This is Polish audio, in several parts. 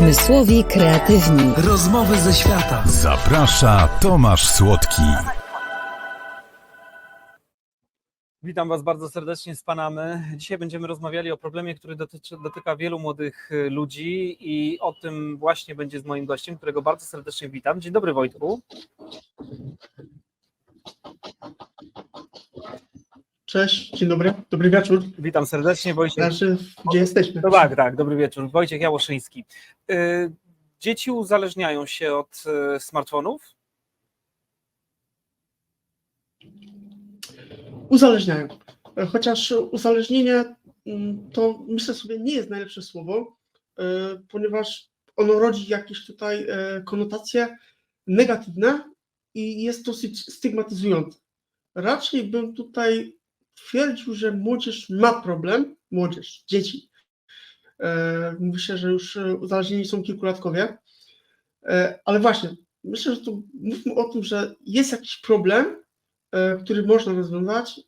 Pomysłowi kreatywni. Rozmowy ze świata. Zaprasza Tomasz Słodki. Witam Was bardzo serdecznie z Panamy. Dzisiaj będziemy rozmawiali o problemie, który dotyczy, dotyka wielu młodych y, ludzi i o tym właśnie będzie z moim gościem, którego bardzo serdecznie witam. Dzień dobry Wojtku. Cześć, dzień dobry, dobry wieczór. Witam serdecznie Wojciech. Znaczy, gdzie jesteśmy? No tak, tak, dobry wieczór. Wojciech Jałoszyński. Y, Dzieci uzależniają się od y, smartfonów? Uzależniają. Chociaż uzależnienie mm, to myślę sobie nie jest najlepsze słowo, e, ponieważ ono rodzi jakieś tutaj e, konotacje negatywne i jest dosyć stygmatyzujące. Raczej bym tutaj twierdził, że młodzież ma problem, młodzież, dzieci. E, się, że już e, uzależnieni są kilkulatkowie, E, ale właśnie, myślę, że tu mówmy o tym, że jest jakiś problem, który można rozwiązać,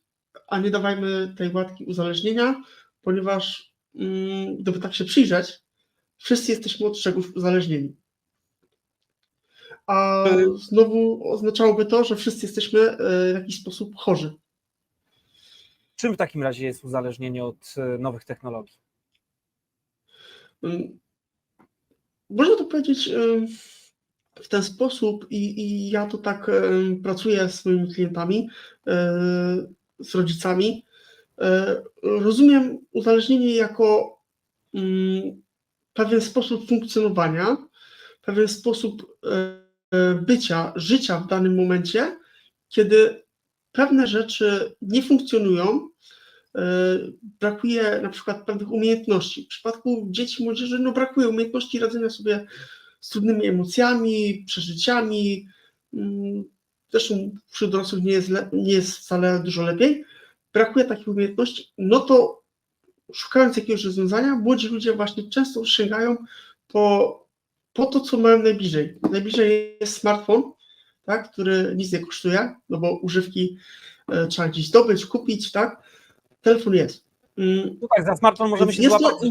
a nie dawajmy tej łatki uzależnienia, ponieważ mm, gdyby tak się przyjrzeć, wszyscy jesteśmy od czegoś uzależnieni. A znowu oznaczałoby to, że wszyscy jesteśmy w jakiś sposób chorzy. Czym w takim razie jest uzależnienie od nowych technologii? Można to powiedzieć ym, w ten sposób, i, i ja to tak ym, pracuję z swoimi klientami, yy, z rodzicami. Rozumiem uzależnienie jako pewien sposób funkcjonowania, pewien sposób bycia, życia w danym momencie, kiedy pewne rzeczy nie funkcjonują, brakuje na przykład pewnych umiejętności. W przypadku dzieci i młodzieży no, brakuje umiejętności radzenia sobie z trudnymi emocjami, przeżyciami. Mm, Zresztą wśród dorosłych nie jest, nie jest wcale dużo lepiej. Brakuje takich umiejętności, no to szukając jakiegoś rozwiązania, młodzi ludzie właśnie często sięgają po, po to, co mają najbliżej. Najbliżej jest smartfon, tak, który nic nie kosztuje, no bo używki e, trzeba gdzieś zdobyć, kupić, tak? Telefon jest. Mm, No tak, za smartfon możemy się złapać to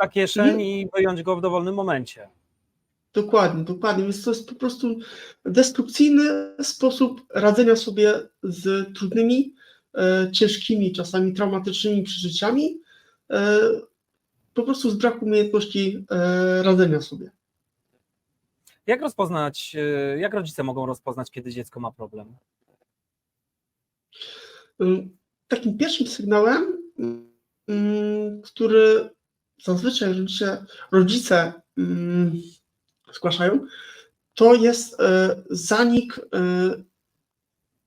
za kieszeń i wyjąć go w dowolnym momencie. Dokładnie, dokładnie. Więc to jest po prostu destrukcyjny sposób radzenia sobie z trudnymi, e, ciężkimi, czasami traumatycznymi przeżyciami, e, po prostu z braku umiejętności e, radzenia sobie. Jak rozpoznać, y, jak rodzice mogą rozpoznać, kiedy dziecko ma problem? Ym, Takim pierwszym sygnałem, ym, który zazwyczaj rodzice, rodzice ym, zgłaszają, to jest e, zanik e,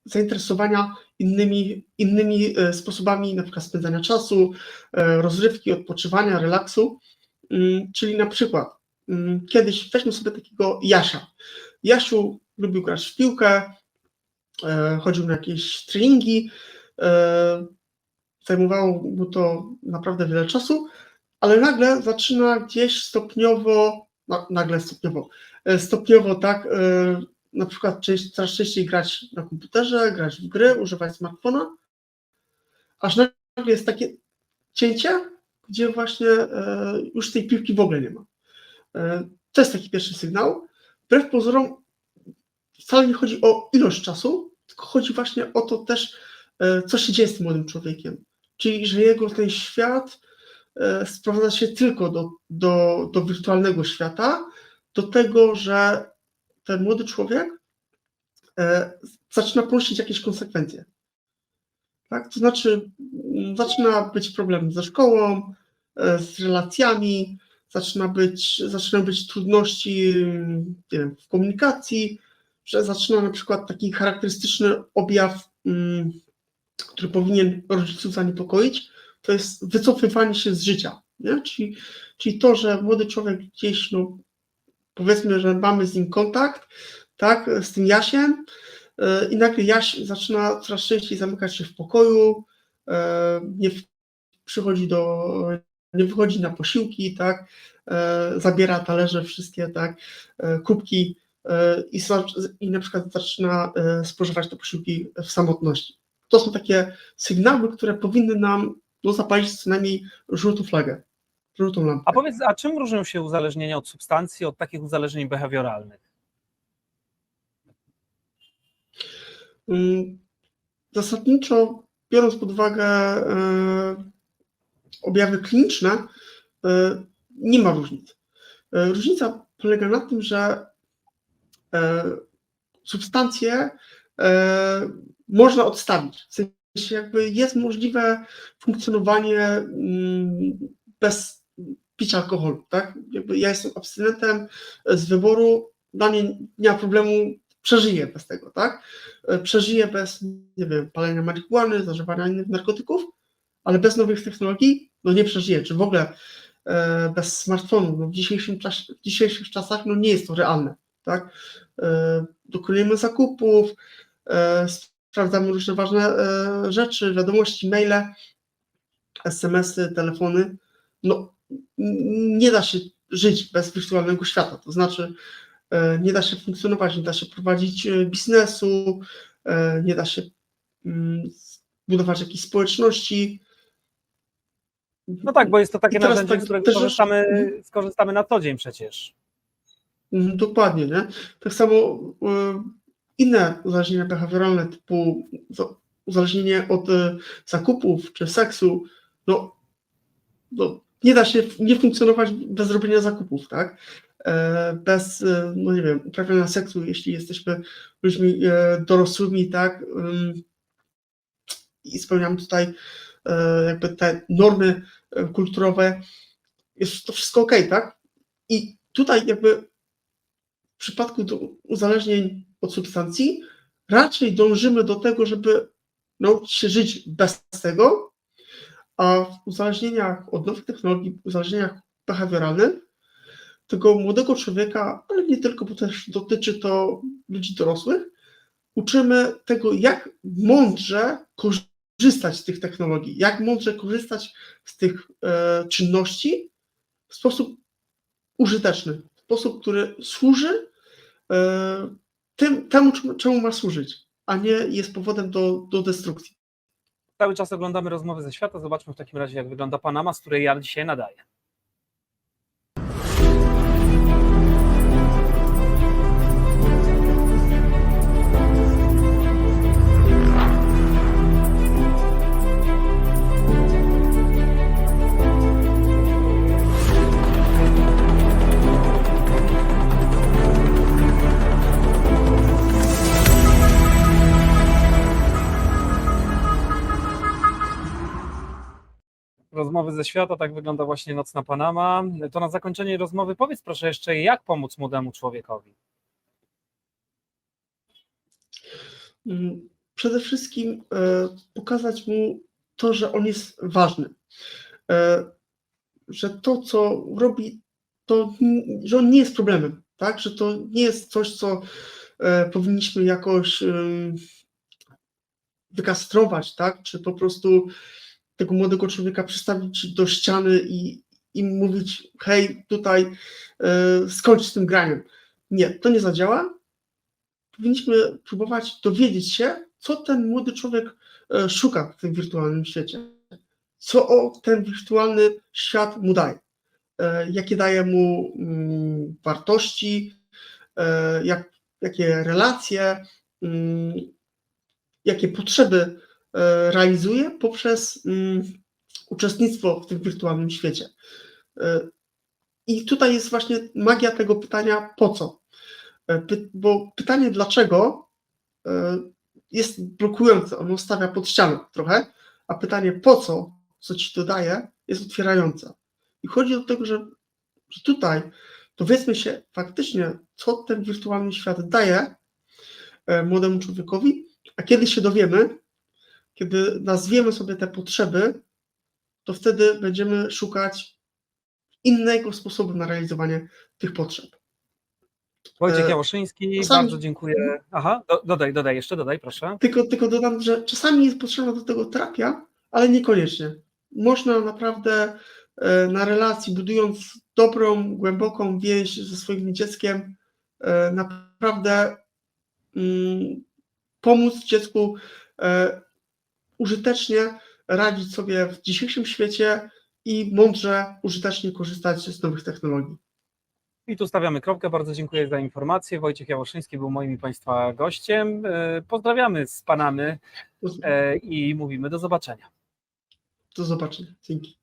zainteresowania innymi, innymi e, sposobami, na przykład spędzania czasu, rozrywki, odpoczywania, relaksu. Ym, Czyli na przykład kiedyś weźmy sobie takiego Jasia. Jasiu lubił grać w piłkę, chodził na jakieś treningi, zajmowało mu to naprawdę wiele czasu, ale nagle zaczyna gdzieś stopniowo, no, nagle stopniowo, e, stopniowo tak, e, na przykład coraz częściej grać na komputerze, grać w gry, używać smartfona, aż nagle jest takie cięcie, gdzie właśnie e, już tej piłki w ogóle nie ma. E, To jest taki pierwszy sygnał. Wbrew pozorom wcale nie chodzi o ilość czasu, tylko chodzi właśnie o to też, e, co się dzieje z młodym człowiekiem. Czyli, że jego ten świat e, sprowadza się tylko do, do, do wirtualnego świata, do tego, że ten młody człowiek e, zaczyna ponosić jakieś konsekwencje. Tak? To znaczy, mm, zaczyna być problem ze szkołą, e, z relacjami, zaczyna być, zaczynają być trudności mm, nie wiem, w komunikacji, że zaczyna na przykład taki charakterystyczny objaw, mm, który powinien rodziców zaniepokoić, to jest wycofywanie się z życia. Nie? Czyli, czyli to, że młody człowiek gdzieś, no, powiedzmy, że mamy z nim kontakt, tak, z tym Jasiem, e, i nagle Jaś zaczyna coraz częściej zamykać się w pokoju, e, nie przychodzi do, nie wychodzi na posiłki, tak, e, zabiera talerze wszystkie, tak, kubki i, i na przykład zaczyna spożywać te posiłki w samotności. To są takie sygnały, które powinny nam no, zapalić co najmniej żółtą flagę. żółtą lampkę. A powiedz, a czym różnią się uzależnienia od substancji, od takich uzależnień behawioralnych? Mm, Zasadniczo, biorąc pod uwagę e, objawy kliniczne, e, nie ma różnic. E, Różnica polega na tym, że substancje można odstawić. W sensie jakby jest możliwe funkcjonowanie mm, bez picia alkoholu. Tak? Jakby ja jestem abstynentem z wyboru, dla mnie nie ma problemu, przeżyję bez tego, tak? Przeżyję bez, nie wiem, palenia marihuany, zażywania innych narkotyków, ale bez nowych technologii, no nie przeżyję, czy w ogóle e, bez smartfonu, no w, dzisiejszym w dzisiejszych czasach, no nie jest to realne, tak? E, Dokonujemy zakupów, e, sprawdzamy różne ważne e, rzeczy, wiadomości, maile, SMS-y, telefony, no nie da się żyć bez wirtualnego świata, to znaczy e, nie da się funkcjonować, nie da się prowadzić e, biznesu, nie da się mm, budować jakiejś społeczności. No tak, bo jest to takie narzędzie, tak z którego skorzystamy, skorzystamy na co dzień przecież. Mhm, Dokładnie, nie? Tak samo inne uzależnienia behawioralne, typu za- uzależnienie od e, zakupów czy seksu, no, no nie da się nie funkcjonować bez robienia zakupów, tak? E, Bez, e, no nie wiem, uprawiania seksu, jeśli jesteśmy ludźmi dorosłymi, tak? I spełniamy tutaj jakby te normy kulturowe, jest to wszystko ok, tak? I tutaj jakby w przypadku uzależnień od substancji raczej dążymy do tego, żeby nauczyć się żyć bez tego, a w uzależnieniach od nowych technologii, w uzależnieniach behawioralnych, tego młodego człowieka, ale nie tylko, bo też dotyczy to ludzi dorosłych, uczymy tego, jak mądrze korzystać z tych technologii, jak mądrze korzystać z tych e, czynności w sposób użyteczny, w sposób, który służy e, tym, temu, czemu- ma służyć, a nie jest powodem do, do destrukcji. Cały czas oglądamy rozmowy ze świata. Zobaczmy w takim razie, jak wygląda Panama, z której ja dzisiaj nadaję. Rozmowy ze świata, tak wygląda właśnie nocna Panama. To na zakończenie rozmowy powiedz proszę jeszcze, jak pomóc młodemu człowiekowi? Mm, Przede wszystkim e, pokazać mu to, że on jest ważny, e, że to, co robi, to, że on nie jest problemem, tak? że to nie jest coś, co e, powinniśmy jakoś wykastrować, tak? czy po prostu tego młodego człowieka przystawić do ściany i, i mówić, hej, tutaj e, skończ z tym graniem. Nie, to nie zadziała. Powinniśmy próbować dowiedzieć się, co ten młody człowiek e, szuka w tym wirtualnym świecie. Co o, ten wirtualny świat mu daje. E, Jakie daje mu mm, wartości, jak, jakie relacje, mm, jakie potrzeby realizuje poprzez mm, uczestnictwo w tym wirtualnym świecie. E, I tutaj jest właśnie magia tego pytania po co? E, bo pytanie dlaczego e, jest blokujące, ono stawia pod ścianą trochę, a pytanie po co, co ci to daje, jest otwierające. I chodzi o to, że, że tutaj dowiedzmy się faktycznie, co ten wirtualny świat daje e, młodemu człowiekowi, a kiedy się dowiemy, kiedy nazwiemy sobie te potrzeby, to wtedy będziemy szukać innego sposobu na realizowanie tych potrzeb. Wojciech E, Jałoszyński, czasami- bardzo dziękuję. Aha, do, dodaj, dodaj, jeszcze dodaj, proszę. Tylko, tylko dodam, że czasami jest potrzebna do tego terapia, ale niekoniecznie. Można naprawdę e, na relacji, budując dobrą, głęboką więź ze swoim dzieckiem, e, naprawdę mm, pomóc dziecku użytecznie radzić sobie w dzisiejszym świecie i mądrze, użytecznie korzystać z nowych technologii. I tu stawiamy kropkę. Bardzo dziękuję za informację. Wojciech Jałoszyński był moim i Państwa gościem. E, Pozdrawiamy z Panamy e, i mówimy do zobaczenia. do zobaczenia. Dzięki.